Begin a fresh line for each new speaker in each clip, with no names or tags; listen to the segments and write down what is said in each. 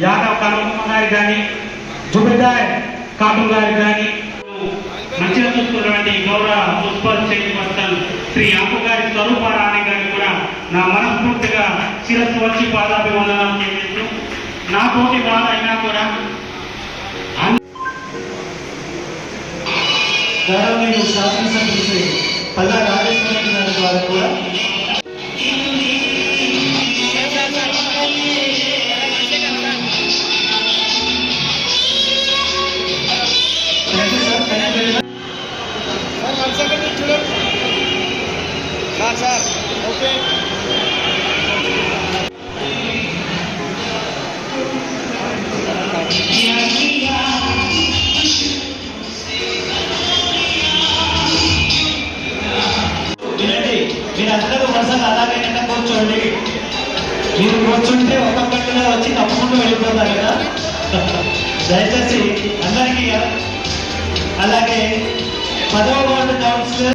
యాదవ్ కనమ్మ గారికి కానీ జుబిదార్ కాటూర్ గారికి కానీ మంచిగా చూసుకున్నటువంటి గౌరవ మున్సిపల్ చైర్పర్సన్ శ్రీ అమ్మ గారి స్వరూపారాణి గారికి కూడా నా మనస్ఫూర్తిగా శిరస్సు వచ్చి పాదాభివందనం చేస్తూ నా తోటి బాధ అయినా కూడా
గౌరవనీయులు శాసనసభ్యులు పల్లా రాజేశ్వర గారి ద్వారా కూడా మీరందరూ వరుసగా అలాగే కింద కూర్చోండి. మీరు కూర్చుంటే ఒక్కొక్కటిగా వచ్చి తప్పకుండా వెళ్ళిపోతారు కదా? దయచేసి అందరికీ అలాగే పదవ వార్డు కౌన్సిలర్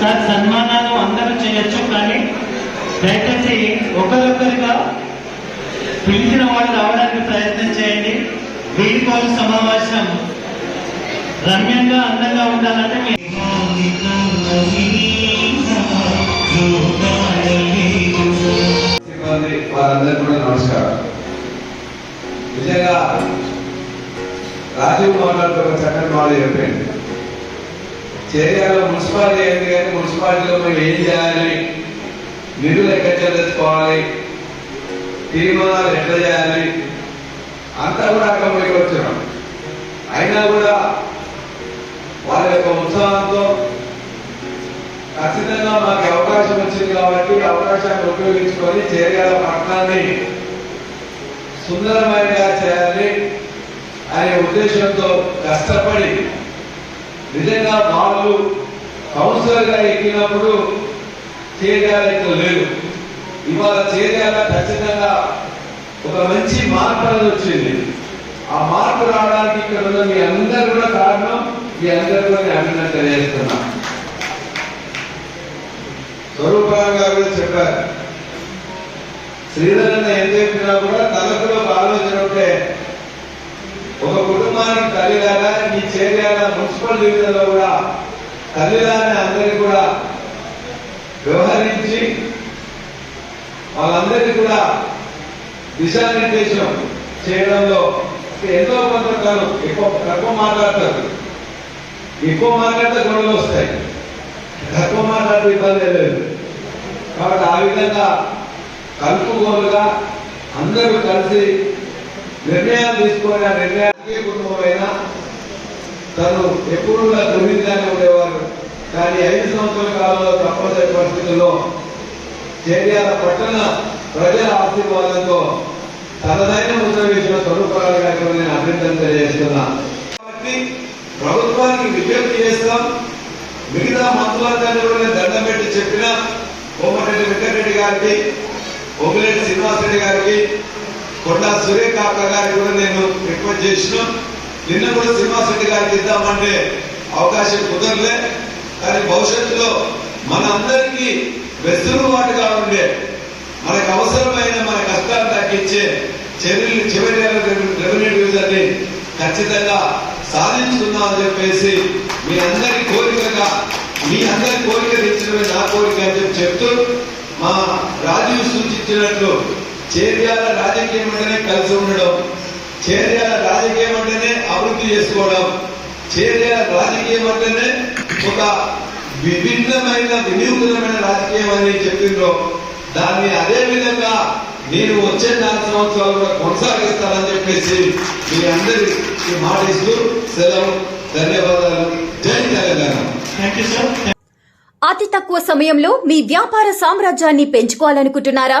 సార్ సన్మానాలు అందరూ చేయొచ్చు కానీ దయచేసి ఒకరొకరుగా పిలిచిన వాళ్ళు రావడానికి ప్రయత్నం చేయండి. వీడికోలు సమావేశం రమ్యంగా అందంగా
నిజంగా రాజీవ్ మాట్లాడుతున్న ఒక చక్కని మాట చెప్పండి చేరియాలో మున్సిపాలిటీ ఏంటి కానీ మున్సిపాలిటీలో మేము ఏం చేయాలి? నిధులు ఎక్కడ తెచ్చుకోవాలి తీర్మానాలు ఎట్లా చేయాలి? అంతా కూడా అక్కడ పోయి వచ్చినాం అయినా కూడా వాళ్ళ యొక్క ఉత్సాహంతో ఖచ్చితంగా మాకు అవకాశం వచ్చింది కాబట్టి అవకాశాన్ని ఉపయోగించుకొని చేరియాల పట్టణాన్ని సుందరమైన ఉద్దేశంతో కష్టపడి నిజంగా వాళ్ళు కౌన్సిలర్గా ఎక్కినప్పుడు చేరియాల ఇట్లా లేదు ఇవాళ చేరియాల ఖచ్చితంగా ఒక మంచి మార్పు అనేది వచ్చింది. ఆ మార్పు రావడానికి ఇక్కడ ఉన్న మీ అందరు కూడా కారణం మీ అందరు కూడా నేను అభినందన తెలియజేస్తున్నా. స్వరూపరావు గారు కూడా చెప్పారు. శ్రీధరన్న ఏం చెప్పినా కూడా తలకులో ఆలోచన ఉంటే ఒక కుటుంబానికి తల్లిలాగా ఈ చేర్యాల మున్సిపల్ డివిజన్లో కూడా తల్లిలానే అందరికి కూడా వ్యవహరించి వాళ్ళందరికీ కూడా దిశానిర్దేశం చేయడంలో ఎంతో కొంత కాలం ఎక్కువ తక్కువ మాట్లాడతారు. ఎక్కువ మాట్లాడితే గొడవలు వస్తాయి. తక్కువ మాట్లాడితే ఇబ్బంది లేదు. కాబట్టి ఆ విధంగా కలుపుగోలుగా అందరూ కలిసి నిర్ణయాలు తీసుకునే ఆ నిర్ణయానికి కుటుంబమైన తను ఎప్పుడు కూడా దుర్విధిగానే ఉండేవారు. కానీ ఐదు సంవత్సరాల కాలంలో తప్పనిసరి పరిస్థితుల్లో చేర్యాల పట్టణ ప్రజల ఆశీర్వాదంతో తనదైన ఉద్యోగించిన స్వరూపరాలు గారికి నేను అభ్యర్థన తెలియజేస్తున్నా. కాబట్టి ప్రభుత్వానికి విజ్ఞప్తి చేస్తాం. మిగతా మంత్రులందరినీ కూడా దండం పెట్టి చెప్పిన కోమటిరెడ్డి వెంకటరెడ్డి గారికి పొగిరెడ్డి శ్రీనివాసరెడ్డి గారికి కొండా సురేఖ గారికి కూడా నేను రిక్వెస్ట్ చేసిన. నిన్న కూడా శ్రీనివాసరెడ్డి గారికి ఇద్దామంటే అవకాశం కుదరలే. కానీ భవిష్యత్తులో మనందరికీ వెసులుబాటుగా ఉండే మనకు అవసరమైన మన కష్టాలు తగ్గించే చర్యలు చివరి రెవెన్యూ డివిజన్ని ఖచ్చితంగా సాధించుకుందామని చెప్పేసి మీ అందరి కోరికగా మీ అందరి కోరిక తెచ్చడమే నా కోరిక అని చెప్పి చెప్తూ మా రాజీవ్ సూచించినట్లు చేర్యాల రాజకీయం అంటేనే కలిసి ఉండడం చేర్యాల రాజకీయం అంటేనే అభివృద్ధి చేసుకోవడం చేర్యాల రాజకీయం అంటేనే ఒక విభిన్నమైన వినూతనమైన రాజకీయం అని చెప్పిండ్రో. దాన్ని అదే విధంగా నేను వచ్చే నాలుగు సంవత్సరాలు కూడా కొనసాగిస్తానని చెప్పేసి మీ అందరికి మాట ఇస్తూ సెలవు ధన్యవాదాలు. జై తెలంగాణ.
థ్యాంక్ యూ సార్
అతి తక్కువ సమయంలో మీ వ్యాపార సామ్రాజ్యాన్ని పెంచుకోవాలనుకుంటున్నారా?